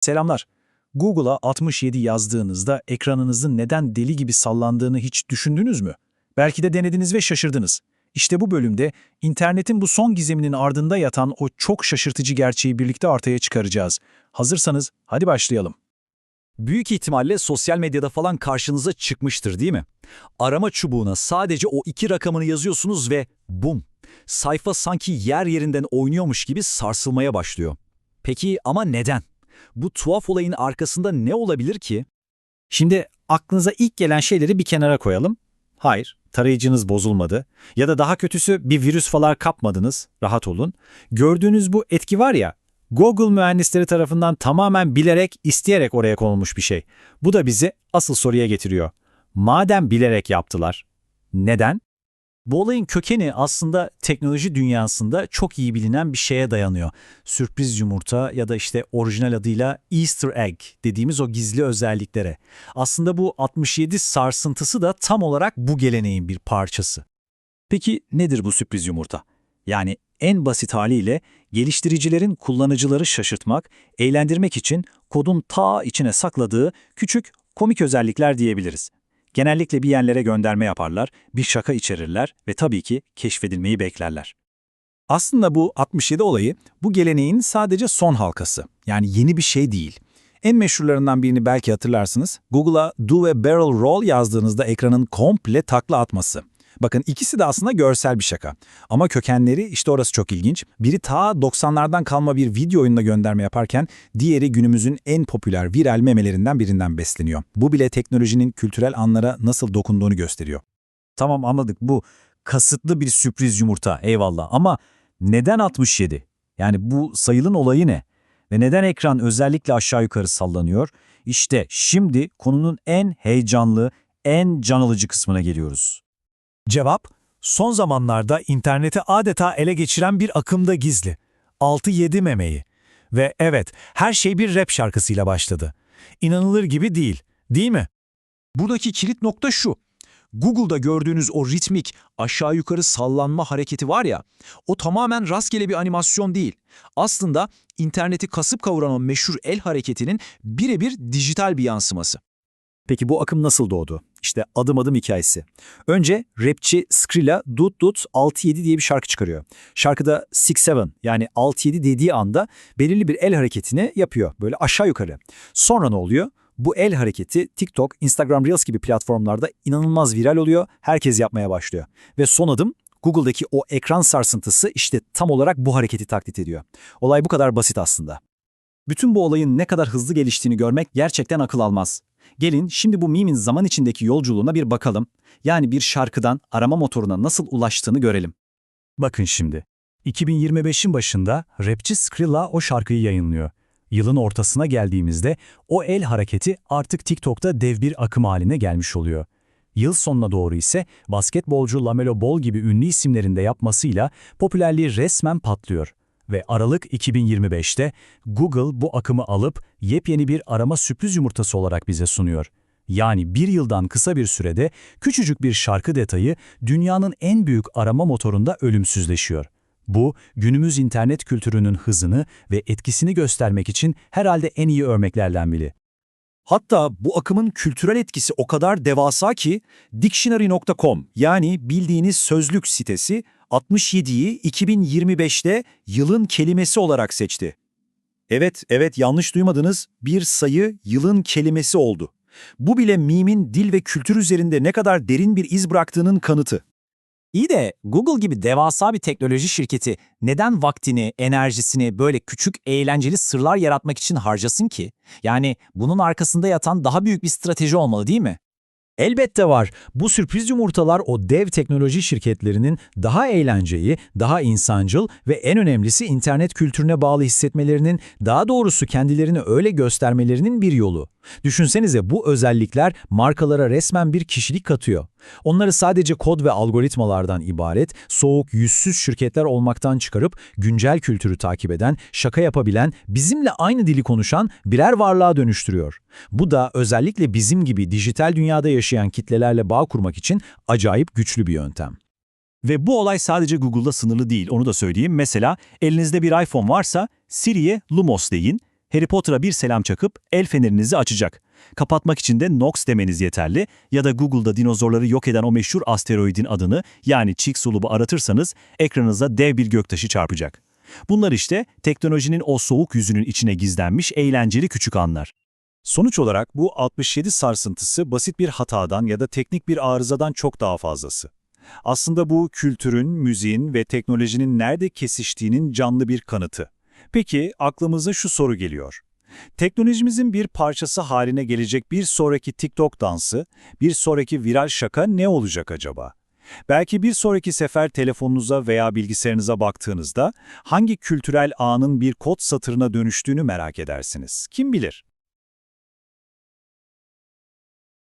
Selamlar. Google'a 67 yazdığınızda ekranınızın neden deli gibi sallandığını hiç düşündünüz mü? Belki de denediniz ve şaşırdınız. İşte bu bölümde internetin bu son gizeminin ardında yatan o çok şaşırtıcı gerçeği birlikte ortaya çıkaracağız. Hazırsanız hadi başlayalım. Büyük ihtimalle sosyal medyada falan karşınıza çıkmıştır değil mi? Arama çubuğuna sadece o iki rakamını yazıyorsunuz ve bum! Sayfa sanki yer yerinden oynuyormuş gibi sarsılmaya başlıyor. Peki ama neden? Bu tuhaf olayın arkasında ne olabilir ki? Şimdi aklınıza ilk gelen şeyleri bir kenara koyalım. Hayır, tarayıcınız bozulmadı. Ya da daha kötüsü bir virüs falan kapmadınız. Rahat olun. Gördüğünüz bu etki var ya, Google mühendisleri tarafından tamamen bilerek, isteyerek oraya konulmuş bir şey. Bu da bizi asıl soruya getiriyor. Madem bilerek yaptılar, neden? Bu olayın kökeni aslında teknoloji dünyasında çok iyi bilinen bir şeye dayanıyor. Sürpriz yumurta ya da işte orijinal adıyla Easter egg dediğimiz o gizli özelliklere. Aslında bu 67 sarsıntısı da tam olarak bu geleneğin bir parçası. Peki nedir bu sürpriz yumurta? Yani en basit haliyle geliştiricilerin kullanıcıları şaşırtmak, eğlendirmek için kodun ta içine sakladığı küçük komik özellikler diyebiliriz. Genellikle bir yerlere gönderme yaparlar, bir şaka içerirler ve tabii ki keşfedilmeyi beklerler. Aslında bu 67 olayı bu geleneğin sadece son halkası. Yani yeni bir şey değil. En meşhurlarından birini belki hatırlarsınız. Google'a do a barrel roll yazdığınızda ekranın komple takla atması. Bakın ikisi de aslında görsel bir şaka. Ama kökenleri işte orası çok ilginç. Biri ta 90'lardan kalma bir video oyununa gönderme yaparken diğeri günümüzün en popüler viral memelerinden birinden besleniyor. Bu bile teknolojinin kültürel anlara nasıl dokunduğunu gösteriyor. Tamam anladık bu kasıtlı bir sürpriz yumurta eyvallah ama neden 67? Yani bu sayılın olayı ne? Ve neden ekran özellikle aşağı yukarı sallanıyor? İşte şimdi konunun en heyecanlı, en can alıcı kısmına geliyoruz. Cevap, son zamanlarda interneti adeta ele geçiren bir akımda gizli. 6-7 memeyi. Ve evet, her şey bir rap şarkısıyla başladı. İnanılır gibi değil, değil mi? Buradaki kilit nokta şu. Google'da gördüğünüz o ritmik aşağı yukarı sallanma hareketi var ya, o tamamen rastgele bir animasyon değil. Aslında interneti kasıp kavuran o meşhur el hareketinin birebir dijital bir yansıması. Peki bu akım nasıl doğdu? İşte adım adım hikayesi. Önce rapçi Skrilla Dut Dut 6-7 diye bir şarkı çıkarıyor. Şarkıda 6-7 yani 6-7 dediği anda belirli bir el hareketini yapıyor. Böyle aşağı yukarı. Sonra ne oluyor? Bu el hareketi TikTok, Instagram Reels gibi platformlarda inanılmaz viral oluyor. Herkes yapmaya başlıyor. Ve son adım Google'daki o ekran sarsıntısı işte tam olarak bu hareketi taklit ediyor. Olay bu kadar basit aslında. Bütün bu olayın ne kadar hızlı geliştiğini görmek gerçekten akıl almaz. Gelin şimdi bu meme'in zaman içindeki yolculuğuna bir bakalım. Yani bir şarkıdan arama motoruna nasıl ulaştığını görelim. Bakın şimdi. 2025'in başında rapçi Skrilla o şarkıyı yayınlıyor. Yılın ortasına geldiğimizde o el hareketi artık TikTok'ta dev bir akım haline gelmiş oluyor. Yıl sonuna doğru ise basketbolcu Lamelo Ball gibi ünlü isimlerin de yapmasıyla popülerliği resmen patlıyor. Ve Aralık 2025'te Google bu akımı alıp yepyeni bir arama sürpriz yumurtası olarak bize sunuyor. Yani bir yıldan kısa bir sürede küçücük bir şarkı detayı dünyanın en büyük arama motorunda ölümsüzleşiyor. Bu, günümüz internet kültürünün hızını ve etkisini göstermek için herhalde en iyi örneklerden biri. Hatta bu akımın kültürel etkisi o kadar devasa ki Dictionary.com yani bildiğiniz sözlük sitesi 67'yi 2025'te yılın kelimesi olarak seçti. Evet, evet yanlış duymadınız. Bir sayı yılın kelimesi oldu. Bu bile meme'in dil ve kültür üzerinde ne kadar derin bir iz bıraktığının kanıtı. İyi de Google gibi devasa bir teknoloji şirketi neden vaktini, enerjisini böyle küçük eğlenceli sırlar yaratmak için harcasın ki? Yani bunun arkasında yatan daha büyük bir strateji olmalı değil mi? Elbette var. Bu sürpriz yumurtalar o dev teknoloji şirketlerinin daha eğlenceyi, daha insancıl ve en önemlisi internet kültürüne bağlı hissetmelerinin, daha doğrusu kendilerini öyle göstermelerinin bir yolu. Düşünsenize bu özellikler markalara resmen bir kişilik katıyor. Onları sadece kod ve algoritmalardan ibaret, soğuk, yüzsüz şirketler olmaktan çıkarıp güncel kültürü takip eden, şaka yapabilen, bizimle aynı dili konuşan birer varlığa dönüştürüyor. Bu da özellikle bizim gibi dijital dünyada yaşayan kitlelerle bağ kurmak için acayip güçlü bir yöntem. Ve bu olay sadece Google'da sınırlı değil, onu da söyleyeyim. Mesela elinizde bir iPhone varsa Siri'ye Lumos deyin Harry Potter'a bir selam çakıp el fenerinizi açacak. Kapatmak için de Nox demeniz yeterli ya da Google'da dinozorları yok eden o meşhur asteroidin adını yani Chicxulub'u aratırsanız ekranınıza dev bir göktaşı çarpacak. Bunlar işte teknolojinin o soğuk yüzünün içine gizlenmiş eğlenceli küçük anlar. Sonuç olarak bu 67 sarsıntısı basit bir hatadan ya da teknik bir arızadan çok daha fazlası. Aslında bu kültürün, müziğin ve teknolojinin nerede kesiştiğinin canlı bir kanıtı. Peki aklımıza şu soru geliyor. Teknolojimizin bir parçası haline gelecek bir sonraki TikTok dansı, bir sonraki viral şaka ne olacak acaba? Belki bir sonraki sefer telefonunuza veya bilgisayarınıza baktığınızda hangi kültürel ağın bir kod satırına dönüştüğünü merak edersiniz. Kim bilir?